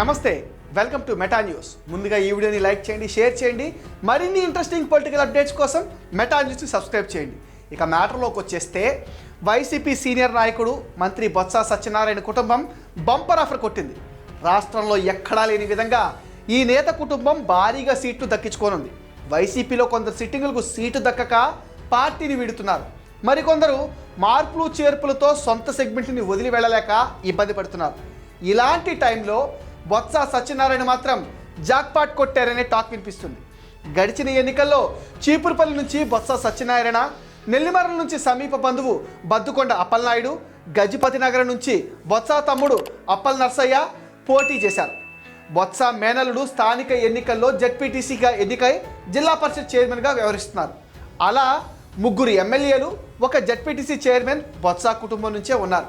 నమస్తే welcome to Meta news. ముందుగా ఈ వీడియోని లైక్ చేయండి షేర్ చేయండి. మరిన్ని ఇంట్రెస్టింగ్ పొలిటికల్ అప్డేట్స్ కోసం మెటా న్యూస్ని సబ్స్క్రైబ్ చేయండి. ఇక మ్యాటర్లోకి వచ్చేస్తే వైసీపీ సీనియర్ నాయకుడు మంత్రి బొత్స సత్యనారాయణ కుటుంబం బంపర్ ఆఫర్ కొట్టింది. రాష్ట్రంలో ఎక్కడా లేని విధంగా ఈ నేత కుటుంబం భారీగా సీట్లు దక్కించుకోనుంది. వైసీపీలో కొందరు సిట్టింగులకు సీటు దక్కక పార్టీని వీడుతున్నారు. మరికొందరు మార్పులు చేర్పులతో సొంత సెగ్మెంట్ని వదిలి వెళ్ళలేక ఇబ్బంది పడుతున్నారు. ఇలాంటి టైంలో బొత్స సత్యనారాయణ మాత్రం జాక్పాట్ కొట్టారనే టాక్ వినిపిస్తుంది. గడిచిన ఎన్నికల్లో చీపురుపల్లి నుంచి బొత్స సత్యనారాయణ నెల్లిమర్ల నుంచి సమీప బంధువు బద్దుకొండ అప్పలనాయుడు గజపతి నగరం నుంచి బొత్స తమ్ముడు అప్పల్ నర్సయ్య పోటీ చేశారు. బొత్స మేనలుడు స్థానిక ఎన్నికల్లో జడ్పీటీసీగా ఎన్నికై జిల్లా పరిషత్ చైర్మన్గా వ్యవహరిస్తున్నారు. అలా ముగ్గురు ఎమ్మెల్యేలు ఒక జడ్పీటీసీ చైర్మన్ బొత్స కుటుంబం నుంచే ఉన్నారు.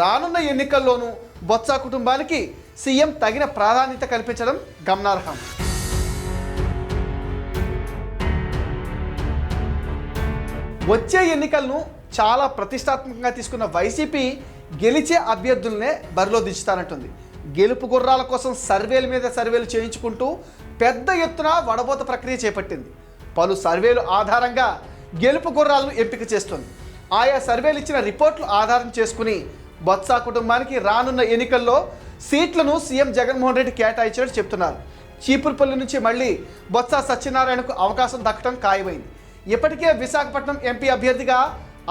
రానున్న ఎన్నికల్లోనూ బొత్స కుటుంబానికి సీఎం తగిన ప్రాధాన్యత కల్పించడం గమనార్హం. వచ్చే ఎన్నికలను చాలా ప్రతిష్టాత్మకంగా తీసుకున్న వైసీపీ గెలిచే అభ్యర్థులనే బరిలో దించుతానంటుంది. గెలుపు గుర్రాల కోసం సర్వేల మీద సర్వేలు చేయించుకుంటూ పెద్ద ఎత్తున వడబోత ప్రక్రియ చేపట్టింది. పలు సర్వేలు ఆధారంగా గెలుపు గుర్రాలను ఎంపిక చేస్తుంది. ఆయా సర్వేలు ఇచ్చిన రిపోర్ట్లు ఆధారం చేసుకుని బొత్స కుటుంబానికి రానున్న ఎన్నికల్లో సీట్లను సీఎం జగన్మోహన్ రెడ్డి కేటాయించినట్టు చెప్తున్నారు. చీపురుపల్లి నుంచి మళ్ళీ బొత్స సత్యనారాయణకు అవకాశం దక్కడం ఖాయమైంది. ఇప్పటికే విశాఖపట్నం ఎంపీ అభ్యర్థిగా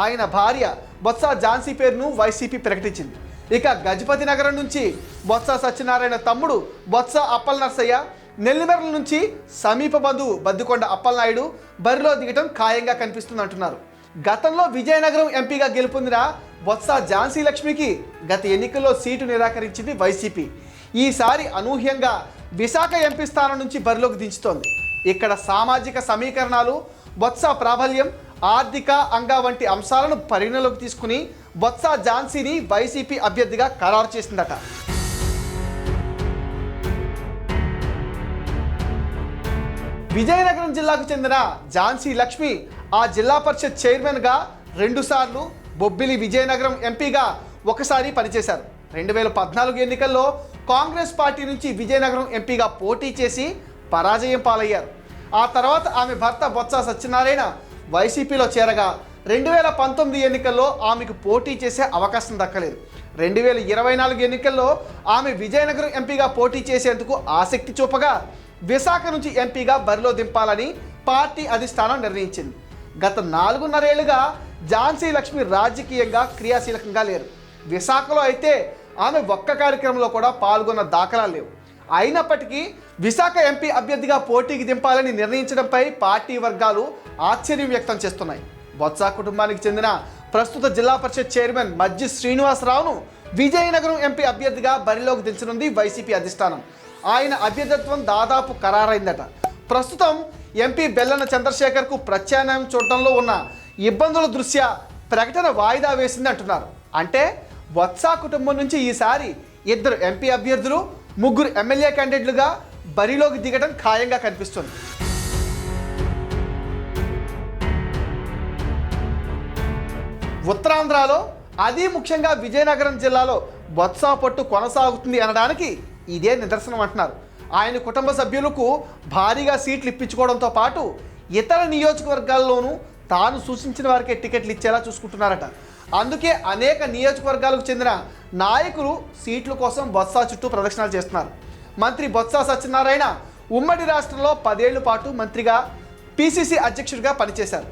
ఆయన భార్య బొత్స ఝాన్సీ పేరును వైసీపీ ప్రకటించింది. ఇక గజపతి నగరం నుంచి బొత్స సత్యనారాయణ తమ్ముడు బొత్స అప్పల నర్సయ్య నెల్లిమెరల నుంచి సమీప బంధువు బద్దుకొండ అప్పలనాయుడు బరిలో దిగటం ఖాయంగా కనిపిస్తుంది అంటున్నారు గతంలో విజయనగరం ఎంపీగా గెలుపొందిన బొత్స ఝాన్సీ లక్ష్మికి గత ఎన్నికల్లో సీటు నిరాకరించింది వైసీపీ. ఈసారి అనూహ్యంగా విశాఖ ఎంపీ స్థానం నుంచి బరిలోకి దించుతోంది. ఇక్కడ సామాజిక సమీకరణాలు బొత్స ప్రాబల్యం ఆర్థిక అంగ వంటి అంశాలను పరిగణలోకి తీసుకుని బొత్స ఝాన్సీని వైసీపీ అభ్యర్థిగా ఖరారు చేసిందట. విజయనగరం జిల్లాకు చెందిన ఝాన్సీ లక్ష్మి ఆ జిల్లా పరిషత్ చైర్మన్గా రెండుసార్లు బొబ్బిలి విజయనగరం ఎంపీగా ఒకసారి పనిచేశారు. రెండు వేల పద్నాలుగు ఎన్నికల్లో కాంగ్రెస్ పార్టీ నుంచి విజయనగరం ఎంపీగా పోటీ చేసి పరాజయం పాలయ్యారు. ఆ తర్వాత ఆమె భర్త బొత్స సత్యనారాయణ వైసీపీలో చేరగా రెండు వేల పంతొమ్మిది ఎన్నికల్లో ఆమెకు పోటీ చేసే అవకాశం దక్కలేదు. రెండు వేల ఇరవై నాలుగు ఎన్నికల్లో ఆమె విజయనగరం ఎంపీగా పోటీ చేసేందుకు ఆసక్తి చూపగా విశాఖ నుంచి ఎంపీగా బరిలో దింపాలని పార్టీ అధిష్టానం నిర్ణయించింది. గత నాలుగున్నరేళ్ళుగా ఝాన్సీ లక్ష్మి రాజకీయంగా క్రియాశీలకంగా లేరు. విశాఖలో అయితే ఆమె ఒక్క కార్యక్రమంలో కూడా పాల్గొన్న దాఖలాలు లేవు. అయినప్పటికీ విశాఖ ఎంపీ అభ్యర్థిగా పోటీకి దింపాలని నిర్ణయించడంపై పార్టీ వర్గాలు ఆశ్చర్యం వ్యక్తం చేస్తున్నాయి. బొత్స కుటుంబానికి చెందిన ప్రస్తుత జిల్లా పరిషత్ చైర్మన్ మజ్జి శ్రీనివాసరావును విజయనగరం ఎంపీ అభ్యర్థిగా బరిలోకి దించనుంది వైసీపీ అధిష్టానం. ఆయన అభ్యర్థిత్వం దాదాపు ఖరారైందట. ప్రస్తుతం ఎంపీ బెల్లన చంద్రశేఖర్కు ప్రత్యామ్నాయం చూడటంలో ఉన్న ఇబ్బందుల దృష్ట్యా ప్రకటన వాయిదా వేసింది అంటున్నారు. అంటే వత్సా కుటుంబం నుంచి ఈసారి ఇద్దరు ఎంపీ అభ్యర్థులు ముగ్గురు ఎమ్మెల్యే క్యాండిడేట్లుగా బరిలోకి దిగడం ఖాయంగా కనిపిస్తుంది. ఉత్తరాంధ్రలో అది ముఖ్యంగా విజయనగరం జిల్లాలో బొత్స పట్టు కొనసాగుతుంది అనడానికి ఇదే నిదర్శనం అంటున్నారు. ఆయన కుటుంబ సభ్యులకు భారీగా సీట్లు ఇప్పించుకోవడంతో పాటు ఇతర నియోజకవర్గాల్లోనూ తాను సూచించిన వారికే టికెట్లు ఇచ్చేలా చూసుకుంటున్నారట. అందుకే అనేక నియోజకవర్గాలకు చెందిన నాయకులు సీట్ల కోసం బొత్స చుట్టూ ప్రదక్షిణాలు చేస్తున్నారు. మంత్రి బొత్స సత్యనారాయణ ఉమ్మడి రాష్ట్రంలో పదేళ్ళ పాటు మంత్రిగా పిసిసి అధ్యక్షుడిగా పనిచేశారు.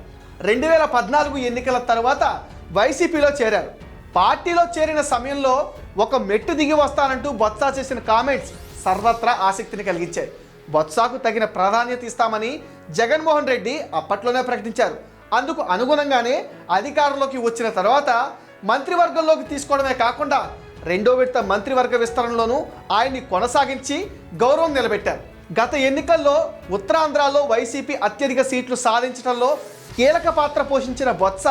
రెండు వేల పద్నాలుగు ఎన్నికల తర్వాత వైసీపీలో చేరారు. పార్టీలో చేరిన సమయంలో ఒక మెట్టు దిగి వస్తానంటూ బొత్స చేసిన కామెంట్స్ సర్వత్రా ఆసక్తిని కలిగించాయి. బొత్సాకు తగిన ప్రాధాన్యత ఇస్తామని జగన్మోహన్ రెడ్డి అప్పట్లోనే ప్రకటించారు. అందుకు అనుగుణంగానే అధికారంలోకి వచ్చిన తర్వాత మంత్రివర్గంలోకి తీసుకోవడమే కాకుండా రెండో విడత మంత్రివర్గ విస్తరణలోనూ ఆయన్ని కొనసాగించి గౌరవం నిలబెట్టారు. గత ఎన్నికల్లో ఉత్తరాంధ్రలో వైసీపీ అత్యధిక సీట్లు సాధించడంలో కీలక పాత్ర పోషించిన బొత్స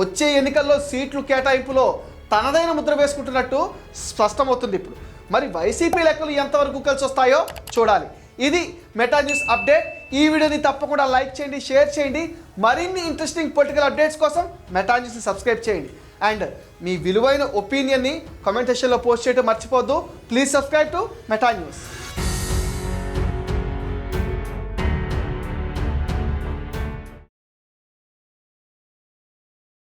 వచ్చే ఎన్నికల్లో సీట్లు కేటాయింపులో తనదైన ముద్ర వేసుకుంటున్నట్టు స్పష్టమవుతుంది ఇప్పుడు. మరి వైసీపీ లెక్కలు ఎంతవరకు కలిసి వస్తాయో చూడాలి. ఇది మెటా న్యూస్ అప్డేట్ ఈ వీడియోని తప్పకుండా లైక్ చేయండి షేర్ చేయండి. మరిన్ని ఇంట్రెస్టింగ్ పొలిటికల్ అప్డేట్స్ కోసం మెటా న్యూస్ని సబ్స్క్రైబ్ చేయండి. అండ్ మీ విలువైన ఒపీనియన్ని కామెంట్ సెక్షన్లో పోస్ట్ చేయడం మర్చిపోద్దు please subscribe to Meta news